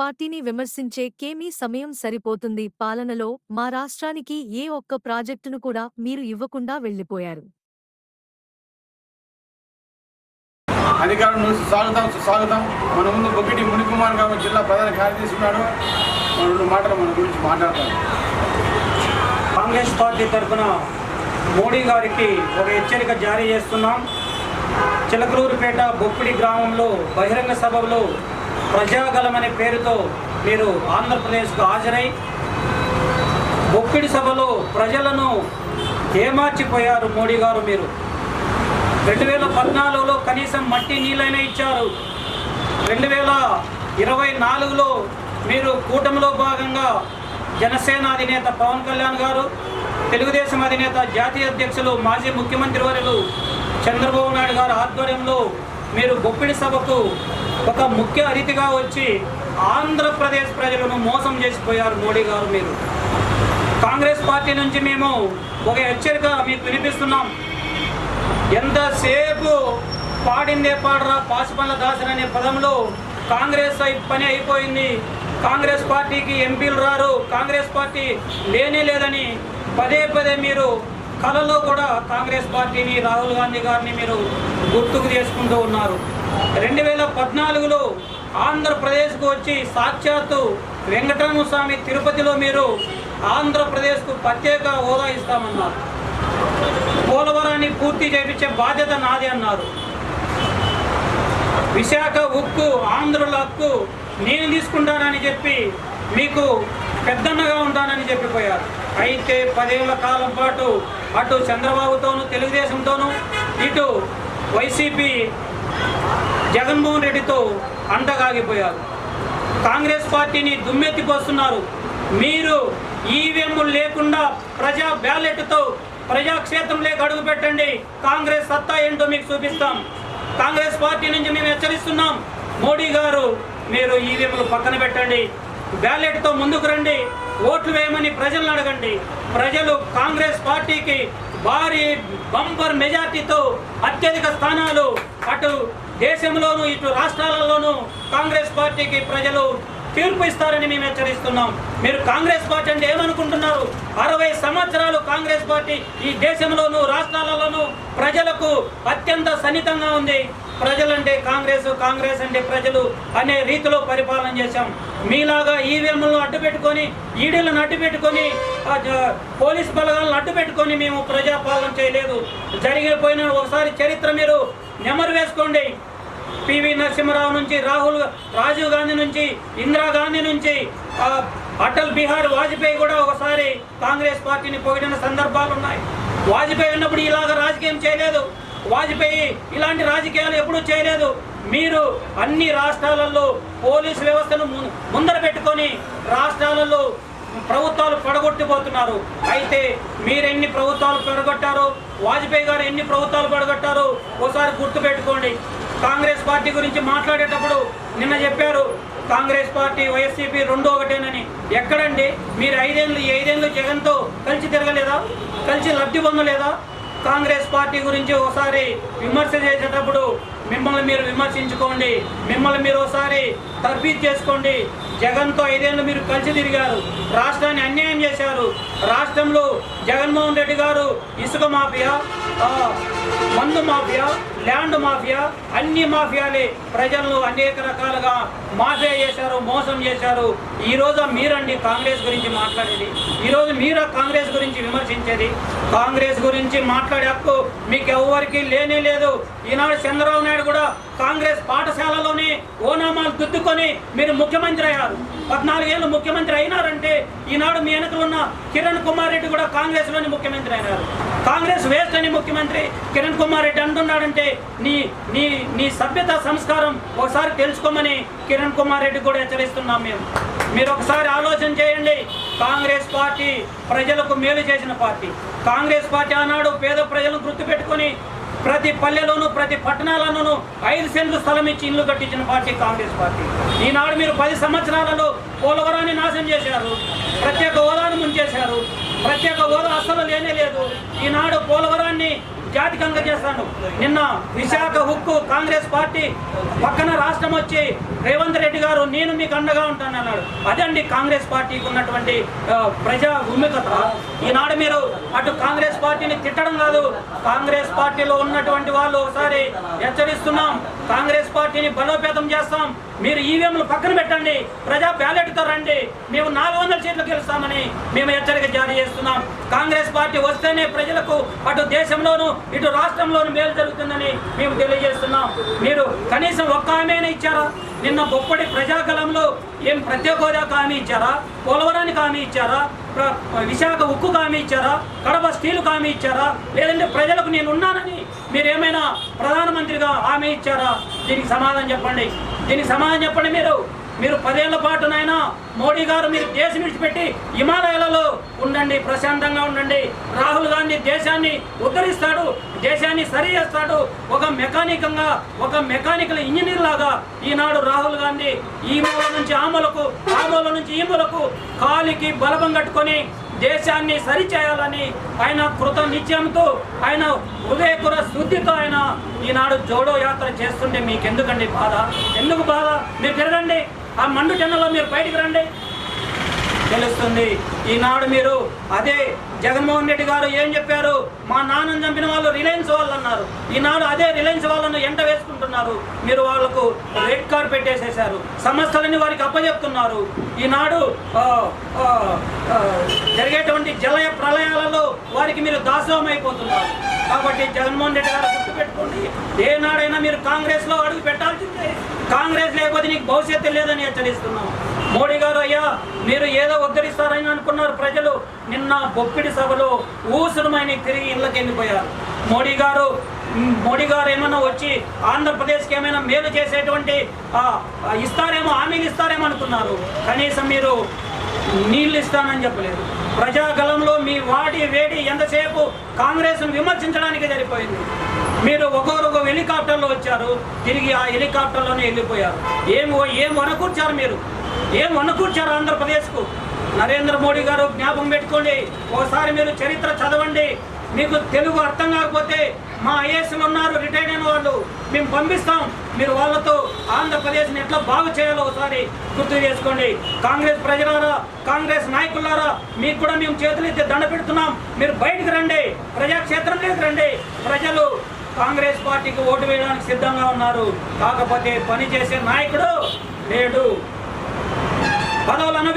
పార్టీని విమర్శించే కేమీ సమయం సరిపోతుంది. పాలనలో మా రాష్ట్రానికి ఏ ఒక్క ప్రాజెక్టును కూడా మీరు ఇవ్వకుండా వెళ్ళిపోయారు అధికారం నుంచి స్వాగతం సుస్వాగతం. మన ముందు బొగ్గిటి మునికుమార్ గారు జిల్లా ప్రధాన కార్యదర్శి ఉన్నాడు. మన రెండు మాటలు మన గురించి మాట్లాడతాం కాంగ్రెస్ పార్టీ తరఫున మోడీ గారికి ఒక హెచ్చరిక జారీ చేస్తున్నాం. చిలకలూరుపేట బొప్పిడి గ్రామంలో బహిరంగ సభలో ప్రజాగలం అనే పేరుతో మీరు ఆంధ్రప్రదేశ్కు హాజరై బొప్పిడి సభలో ప్రజలను ఏమార్చిపోయారు మోడీ గారు మీరు? రెండు వేల పద్నాలుగులో కనీసం మట్టి నీళ్ళైనా ఇచ్చారు. రెండు వేల ఇరవై నాలుగులో మీరు కూటమిలో భాగంగా జనసేన అధినేత పవన్ కళ్యాణ్ గారు తెలుగుదేశం అధినేత జాతీయ అధ్యక్షులు మాజీ ముఖ్యమంత్రి వర్యులు చంద్రబాబు నాయుడు గారు ఆధ్వర్యంలో మీరు బొప్పిడి సభకు ఒక ముఖ్య అతిథిగా వచ్చి ఆంధ్రప్రదేశ్ ప్రజలను మోసం చేసిపోయారు మోడీ గారు మీరు. కాంగ్రెస్ పార్టీ నుంచి మేము ఒక హెచ్చరిక మీకు వినిపిస్తున్నాం. ఎంతసేపు పాడిందే పాడరా పాసిపల్ల దాసరి అనే పదంలో కాంగ్రెస్ పని అయిపోయింది. కాంగ్రెస్ పార్టీకి ఎంపీలు రారు కాంగ్రెస్ పార్టీ లేనే లేదని పదే పదే మీరు కళలో కూడా కాంగ్రెస్ పార్టీని రాహుల్ గాంధీ గారిని మీరు గుర్తుకు చేసుకుంటూ ఉన్నారు. రెండు వేల పద్నాలుగులో ఆంధ్రప్రదేశ్కు వచ్చి సాక్షాత్తు వెంకటరమణ స్వామి తిరుపతిలో మీరు ఆంధ్రప్రదేశ్కు ప్రత్యేక హోదా ఇస్తామన్నారు. పోలవరాన్ని పూర్తి చేయించే బాధ్యత నాది అన్నారు. విశాఖ ఉక్కు ఆంధ్రుల హక్కు నేను తీసుకుంటానని చెప్పి మీకు పెద్దన్నగా ఉంటానని చెప్పిపోయారు. అయితే పదేళ్ళ కాలం పాటు అటు చంద్రబాబుతోనూ తెలుగుదేశంతోనూ ఇటు వైసీపీ జగన్మోహన్ రెడ్డితో అంటగాగిపోయారు కాంగ్రెస్ పార్టీని దుమ్మెత్తిపోస్తున్నారు మీరు ఈవీఎంలు లేకుండా ప్రజా బ్యాలెట్తో ప్రజాక్షేత్రంలోకి అడుగు పెట్టండి. కాంగ్రెస్ సత్తా ఏంటో మీకు చూపిస్తాం. కాంగ్రెస్ పార్టీ నుంచి మేము హెచ్చరిస్తున్నాం. మోడీ గారు మీరు ఈవీఎంలు పక్కన పెట్టండి. బ్యాలెట్తో ముందుకు రండి. ఓట్లు వేయమని ప్రజలను అడగండి. ప్రజలు కాంగ్రెస్ పార్టీకి భారీ బంపర్ మెజార్టీతో అత్యధిక స్థానాలు అటు దేశంలోనూ ఇటు రాష్ట్రాలలోనూ కాంగ్రెస్ పార్టీకి ప్రజలు తీర్పు ఇస్తారని మేము హెచ్చరిస్తున్నాం. మీరు కాంగ్రెస్ పార్టీ అంటే ఏమనుకుంటున్నారు? అరవై సంవత్సరాలు కాంగ్రెస్ పార్టీ ఈ దేశంలోనూ రాష్ట్రాలలోనూ ప్రజలకు అత్యంత సన్నిహితంగా ఉంది. ప్రజలంటే కాంగ్రెస్ కాంగ్రెస్ అంటే ప్రజలు అనే రీతిలో పరిపాలన చేశాం. మీలాగా ఈవీఎంలను అడ్డు పెట్టుకొని ఈడీలను అడ్డు పెట్టుకొని పోలీస్ బలగాలను అడ్డు పెట్టుకొని మేము ప్రజాపాలన చేయలేదు. జరిగిపోయిన ఒకసారి చరిత్ర మీరు నెమరు వేసుకోండి. పివి నరసింహరావు నుంచి రాహుల్ రాజీవ్ గాంధీ నుంచి ఇందిరాగాంధీ నుంచి అటల్ బిహారీ వాజ్పేయి కూడా ఒకసారి కాంగ్రెస్ పార్టీని పొగిడిన సందర్భాలు ఉన్నాయి వాజ్పేయి ఉన్నప్పుడు ఇలాగ రాజకీయం చేయలేదు. వాజ్పేయి ఇలాంటి రాజకీయాలు ఎప్పుడూ చేయలేదు. మీరు అన్ని రాష్ట్రాలలో పోలీసు వ్యవస్థను ముందర పెట్టుకొని రాష్ట్రాలలో ప్రభుత్వాలు పడగొట్టిపోతున్నారు. అయితే మీరు ఎన్ని ప్రభుత్వాలు పడగొట్టారో వాజ్పేయి గారు ఎన్ని ప్రభుత్వాలు పడగొట్టారో ఒకసారి గుర్తుపెట్టుకోండి కాంగ్రెస్ పార్టీ గురించి మాట్లాడేటప్పుడు నిన్న చెప్పారు కాంగ్రెస్ పార్టీ వైఎస్సీపీ రెండు ఒకటేనని. ఎక్కడండి? మీరు ఐదేళ్ళు ఈ ఐదేళ్ళు జగన్తో కలిసి తిరగలేదా? కలిసి లబ్ధి పొందలేదా? కాంగ్రెస్ పార్టీ గురించి ఒకసారి విమర్శ చేసేటప్పుడు మిమ్మల్ని మీరు విమర్శించుకోండి మిమ్మల్ని మీరు ఒకసారి తర్బీజ్ చేసుకోండి. జగన్తో ఐదేళ్ళు మీరు కలిసి తిరిగారు రాష్ట్రాన్ని అన్యాయం చేశారు. రాష్ట్రంలో జగన్మోహన్ రెడ్డి గారు ఇసుక మాఫియా మందు మాఫియా ల్యాండ్ మాఫియా అన్ని మాఫియాలే ప్రజలను అనేక రకాలుగా మాఫియా చేశారు మోసం చేశారు. ఈరోజు మీరండి కాంగ్రెస్ గురించి మాట్లాడేది. ఈరోజు మీరా మీరు కాంగ్రెస్ గురించి విమర్శించేది? కాంగ్రెస్ గురించి మాట్లాడే హక్కు మీకు ఎవరికి లేనే లేదు. ఈనాడు చంద్రబాబు నాయుడు కూడా కాంగ్రెస్ పాఠశాలలోనే ఓనామాలు దుద్దుకొని మీరు ముఖ్యమంత్రి అయ్యారు. పద్నాలుగేళ్ళు ముఖ్యమంత్రి అయినారంటే ఈనాడు మీ వెనకలు ఉన్న కిరణ్ కుమార్ రెడ్డి కూడా కాంగ్రెస్లోని ముఖ్యమంత్రి అయినారు. కాంగ్రెస్ వేస్ట్ అని ముఖ్యమంత్రి కిరణ్ కుమార్ రెడ్డి అంటున్నాడంటే నీ నీ నీ సభ్యత సంస్కారం ఒకసారి తెలుసుకోమని కిరణ్ కుమార్ రెడ్డి కూడా హెచ్చరిస్తున్నాం మేము. మీరు ఒకసారి ఆలోచన చేయండి. కాంగ్రెస్ పార్టీ ప్రజలకు మేలు చేసిన పార్టీ. కాంగ్రెస్ పార్టీ ఆనాడు పేద ప్రజలను గుర్తుపెట్టుకొని ప్రతి పల్లెలోనూ ప్రతి పట్టణాలలోనూ ఐదు సెంట్లు స్థలం ఇచ్చి ఇల్లు కట్టించిన పార్టీ కాంగ్రెస్ పార్టీ. ఈనాడు మీరు పది సంవత్సరాలలో పోలవరాన్ని నాశనం చేశారు. ప్రత్యేక హోదాను ముంచేశారు. ప్రత్యేక హోదా అసలు లేనే లేదు. ఈనాడు పోలవరాన్ని జాతికంగా చేస్తాను. నిన్న విశాఖ హుక్కు కాంగ్రెస్ పార్టీ పక్కన రాష్ట్రం వచ్చి రేవంత్ రెడ్డి గారు నేను మీకు అండగా ఉంటాను అన్నాడు. అదండి కాంగ్రెస్ పార్టీకి ఉన్నటువంటి ప్రజా భూమికత ఈనాడు మీరు అటు కాంగ్రెస్ పార్టీని తిట్టడం కాదు. కాంగ్రెస్ పార్టీలో ఉన్నటువంటి వాళ్ళు ఒకసారి హెచ్చరిస్తున్నాం. కాంగ్రెస్ పార్టీని బలోపేతం చేస్తాం. మీరు ఈవీఎంలు పక్కన పెట్టండి. ప్రజా బ్యాలెట్తో రండి. మేము నాలుగు వందల సీట్లు గెలుస్తామని మేము హెచ్చరిక జారీ చేస్తున్నాం. కాంగ్రెస్ పార్టీ వస్తేనే ప్రజలకు అటు దేశంలోనూ ఇటు రాష్ట్రంలోనూ మేలు జరుగుతుందని మేము తెలియజేస్తున్నాం. మీరు కనీసం ఒక్క హామీనే ఇచ్చారా? నిన్న బొప్పటి ప్రజాకలంలో ఏం ప్రత్యేక హోదాకు హామీ ఇచ్చారా? పోలవరానికి హామీ ఇచ్చారా? విశాఖ ఉక్కు హామీ ఇచ్చారా? కడప స్టీల్ హామీ ఇచ్చారా? లేదంటే ప్రజలకు నేను ఉన్నానని మీరు ఏమైనా ప్రధానమంత్రిగా హామీ ఇచ్చారా? దీనికి సమాధానం చెప్పండి. దీనికి సమాధానం చెప్పండి మీరు. మీరు పదేళ్ళ పాటు నాయన మోడీ గారు మీరు దేశం విడిచిపెట్టి హిమాలయాలలో ఉండండి ప్రశాంతంగా ఉండండి. రాహుల్ గాంధీ దేశాన్ని ఉద్ధరిస్తాడు దేశాన్ని సరి చేస్తాడు. ఒక మెకానికంగా ఒక మెకానికల్ ఇంజనీర్ లాగా ఈనాడు రాహుల్ గాంధీ ఈ మూల నుంచి ఆ మూలకు ఆ మూల నుంచి ఈ మూలకు కాలికి బలపం కట్టుకొని దేశాన్ని సరిచేయాలని ఆయన కృత నిత్యంతో ఆయన హృదయకుర శుద్ధితో ఆయన ఈనాడు జోడో యాత్ర చేస్తుంటే మీకు ఎందుకండి బాధ? ఎందుకు బాధ? మీరు తిరగండి. ఆ మండు జనంలో మీరు బయటికి రండి. తెలుస్తుంది ఈనాడు మీరు అదే జగన్మోహన్ రెడ్డి గారు ఏం చెప్పారు? మా నాన్నని చంపిన వాళ్ళు రిలయన్స్ వాళ్ళు అన్నారు. ఈనాడు అదే రిలయన్స్ వాళ్ళను ఎంట వేసుకుంటున్నారు. మీరు వాళ్ళకు రెడ్ కార్డ్ పెట్టేసేశారు. సమస్యలన్నీ వారికి అప్పచెప్తున్నారు ఈనాడు జరిగేటువంటి జలయ ప్రళయాలలో వారికి మీరు దాసోహం అయిపోతున్నారు. కాబట్టి జగన్మోహన్ రెడ్డి గారు గుర్తుపెట్టుకోండి ఏనాడైనా మీరు కాంగ్రెస్లో అడుగు పెట్టాల్సిందే. కాంగ్రెస్ లేకపోతే నీకు భవిష్యత్తు లేదని హెచ్చరిస్తున్నాం. మోడీ గారు అయ్యా మీరు ఏదో ఉద్ధరిస్తారని అనుకున్నారు ప్రజలు. నిన్న బొప్పిడి సభలో ఊసురుమైన తిరిగి ఇళ్ళకి వెళ్ళిపోయారు. మోడీ గారు మోడీ గారు ఏమైనా వచ్చి ఆంధ్రప్రదేశ్కి ఏమైనా మేలు చేసేటువంటి ఇస్తారేమో హామీలు ఇస్తారేమో అనుకున్నారు. కనీసం మీరు నీళ్ళు ఇస్తానని చెప్పలేదు. ప్రజాగలంలో మీ వాడి వేడి ఎంతసేపు కాంగ్రెస్ను విమర్శించడానికి జరిపోయింది మీరు ఒక్కొక్కరు హెలికాప్టర్లో వచ్చారు. తిరిగి ఆ హెలికాప్టర్లోనే వెళ్ళిపోయారు. ఏం ఏం వనకూర్చారు మీరు? ఏం వన్నకూర్చారు ఆంధ్రప్రదేశ్కు? నరేంద్ర మోడీ గారు జ్ఞాపకం పెట్టుకోండి. ఒకసారి మీరు చరిత్ర చదవండి. మీకు తెలుగు అర్థం కాకపోతే మా ఐఏఎస్లు ఉన్నారు రిటైర్డ్ అయిన వాళ్ళు. మేము పంపిస్తాం. మీరు వాళ్ళతో ఆంధ్రప్రదేశ్ని ఎట్లా బాగు చేయాలో ఒకసారి గుర్తు చేసుకోండి. కాంగ్రెస్ ప్రజలారా కాంగ్రెస్ నాయకులారా మీకు కూడా మేము చేతులు ఎత్తి దండ పెడుతున్నాం. మీరు బయటకు రండి. ప్రజాక్షేత్రంలోకి రండి. ప్రజలు కాంగ్రెస్ పార్టీకి ఓటు వేయడానికి సిద్ధంగా ఉన్నారు. కాకపోతే పని చేసే నాయకుడు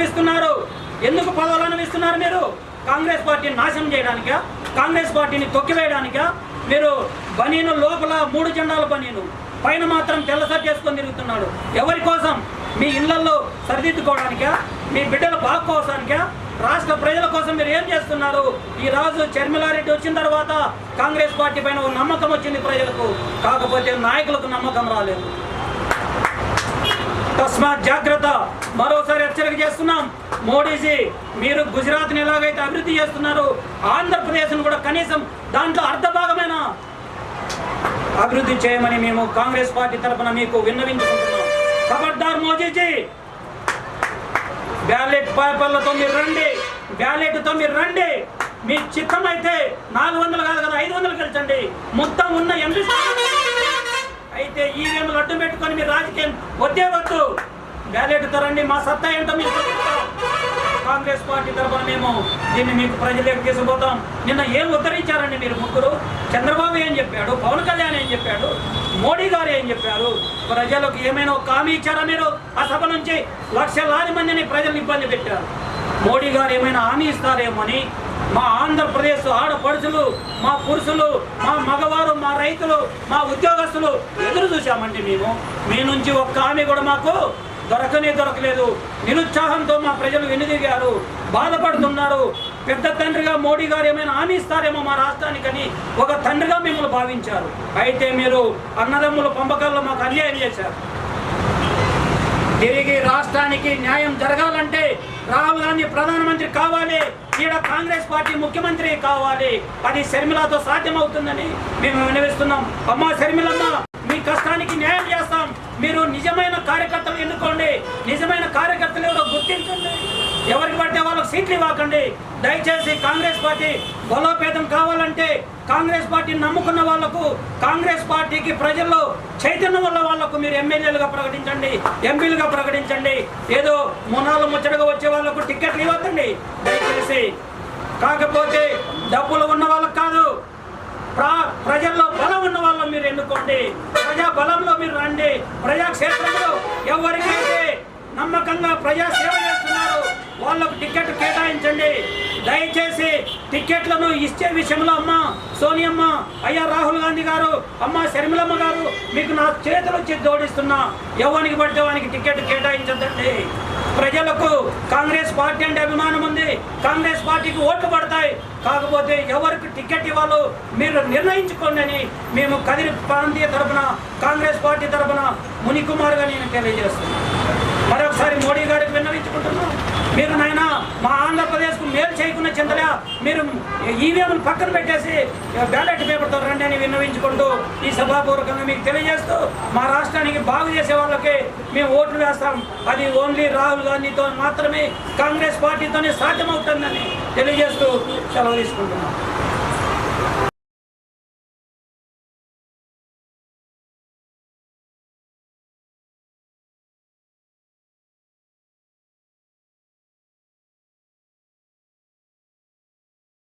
అనుభవిస్తున్నారు ఎందుకు పదవులు అనుభవిస్తున్నారు మీరు? కాంగ్రెస్ పార్టీని నాశనం చేయడానికా? కాంగ్రెస్ పార్టీని తొక్కివేయడానికా? మీరు బనీను లోపల మూడు జెండాల బనీను. పైన మాత్రం తెల్ల చేసుకొని తిరుగుతున్నాడు. ఎవరి కోసం? మీ ఇళ్ళలో సరిదిద్దుకోవడానికా? మీ బిడ్డల బాగు కోసానికా రాష్ట్ర ప్రజల కోసం మీరు ఏం చేస్తున్నారు? ఈ రాజు చర్మిలారెడ్డి వచ్చిన తర్వాత కాంగ్రెస్ పార్టీ పైన ఒక నమ్మకం వచ్చింది ప్రజలకు. కాకపోతే నాయకులకు నమ్మకం రాలేదు. తస్మాత్ జాగ్రత్త. మరోసారి హెచ్చరిక చేస్తున్నాం. మోడీజీ మీరు గుజరాత్ని ఎలాగైతే అభివృద్ధి చేస్తున్నారు ఆంధ్రప్రదేశ్ను కూడా కనీసం దాంట్లో అర్ధభాగమైన అభివృద్ధి చేయమని మేము కాంగ్రెస్ పార్టీ తరఫున మీకు విన్నవించుకుంటున్నాం. ఖబర్దార్ మోదీజీ! బ్యాలెట్ పేపర్లతో మీరు రండి. బ్యాలెట్తో మీరు రండి. మీ చిత్తం అయితే నాలుగు వందలు కాదు కదా ఐదు వందలు గెలిచండి. మొత్తం ఉన్న ఎంపీ అయితే ఈవీఎంలు అడ్డు పెట్టుకొని మీరు రాజకీయం వద్దే వద్దు బ్యాలెట్ తరండి మా సత్తా ఏంటో మీరు కాంగ్రెస్ పార్టీ తరఫున మేము దీన్ని మీకు ప్రజలకు తీసుకుపోతాం. నిన్న ఏం ఉద్ధరించారండి మీరు ముగ్గురు? చంద్రబాబు ఏం చెప్పాడు? పవన్ కళ్యాణ్ ఏం చెప్పాడు? మోడీ గారు ఏం చెప్పారు? ప్రజలకు ఏమైనా ఒక హామీ ఇచ్చారా మీరు? ఆ సభ నుంచి లక్షలాది మందిని ప్రజలు ఇబ్బంది పెట్టారు. మోడీ గారు ఏమైనా హామీ ఇస్తారేమో అని మా ఆంధ్రప్రదేశ్ ఆడపడుచులు మా పురుషులు మా మగవారు మా రైతులు మా ఉద్యోగస్తులు ఎదురు మేము. మీ నుంచి ఒక్క హామీ కూడా మాకు దొరకనే దొరకలేదు. నిరుత్సాహంతో మా ప్రజలు వెనుదిగారు బాధపడుతున్నారు. పెద్ద తండ్రిగా మోడీ గారు ఏమైనా హామీ ఇస్తారేమో మా రాష్ట్రానికని ఒక తండ్రిగా మిమ్మల్ని భావించారు. అయితే మీరు అన్నదమ్ముల పంపకాల్లో మాకు అన్యాయం చేశారు. తిరిగి రాష్ట్రానికి న్యాయం జరగాలంటే రాహుల్ గాంధీ ప్రధానమంత్రి కావాలి. ఈడ కాంగ్రెస్ పార్టీ ముఖ్యమంత్రి కావాలి. అది షర్మిలతో సాధ్యమవుతుందని మేము వినవిస్తున్నాం. అమ్మా శర్మిలమ్మ! కష్టానికి న్యాయం చేస్తాం. మీరు నిజమైన కార్యకర్తలు ఎన్నుకోండి. నిజమైన కార్యకర్తలు ఎవరో గుర్తించండి. ఎవరికి పడితే వాళ్ళకి సీట్లు ఇవ్వకండి. దయచేసి కాంగ్రెస్ పార్టీ బలోపేతం కావాలంటే కాంగ్రెస్ పార్టీని నమ్ముకున్న వాళ్ళకు కాంగ్రెస్ పార్టీకి ప్రజల్లో చైతన్యం వల్ల వాళ్ళకు మీరు ఎమ్మెల్యేలుగా ప్రకటించండి. ఎంపీలుగా ప్రకటించండి. ఏదో మునాలు ముచ్చటగా వచ్చే వాళ్ళకు టికెట్లు ఇవ్వద్దండి దయచేసి కాకపోతే డబ్బులు ఉన్న వాళ్ళకి కాదు. ప్రజల్లో బలం ఉన్న వాళ్ళని మీరు ఎన్నుకోండి. ప్రజా బలంలో మీరు రండి. ప్రజాక్షేత్రంలో ఎవరికైతే నమ్మకంగా ప్రజా సేవ వాళ్ళకు టికెట్ కేటాయించండి. దయచేసి టికెట్లను ఇచ్చే విషయంలో అమ్మ సోనియమ్మ అయ్యా రాహుల్ గాంధీ గారు అమ్మ శర్మిలమ్మ గారు మీకు నా చేతులు వచ్చి జోడిస్తున్నా. ఎవరికి పడితే వానికి టికెట్ కేటాయించదండి ప్రజలకు కాంగ్రెస్ పార్టీ అంటే అభిమానం ఉంది. కాంగ్రెస్ పార్టీకి ఓట్లు పడతాయి. కాకపోతే ఎవరికి టికెట్ ఇవ్వాలో మీరు నిర్ణయించుకోండి అని మేము కదిరి ప్రాంతీయ తరఫున కాంగ్రెస్ పార్టీ తరపున మునికుమార్గా నేను తెలియజేస్తున్నాను. మరొకసారి మోడీ గారికి విన్నవించుకుంటున్నాను. మీరు నాయన మా ఆంధ్రప్రదేశ్కు మేలు చేయకుండా చింతలే మీరు ఈవీఎంలు పక్కన పెట్టేసి బ్యాలెట్ పేపర్తో రండి అని విన్నవించుకుంటూ ఈ సభాపూర్వకంగా మీకు తెలియజేస్తూ మా రాష్ట్రానికి బాగు చేసే వాళ్ళకి మేము ఓట్లు వేస్తాం. అది ఓన్లీ రాహుల్ గాంధీతో మాత్రమే కాంగ్రెస్ పార్టీతోనే సాధ్యమవుతుందని తెలియజేస్తూ సెలవు తీసుకుంటున్నాం.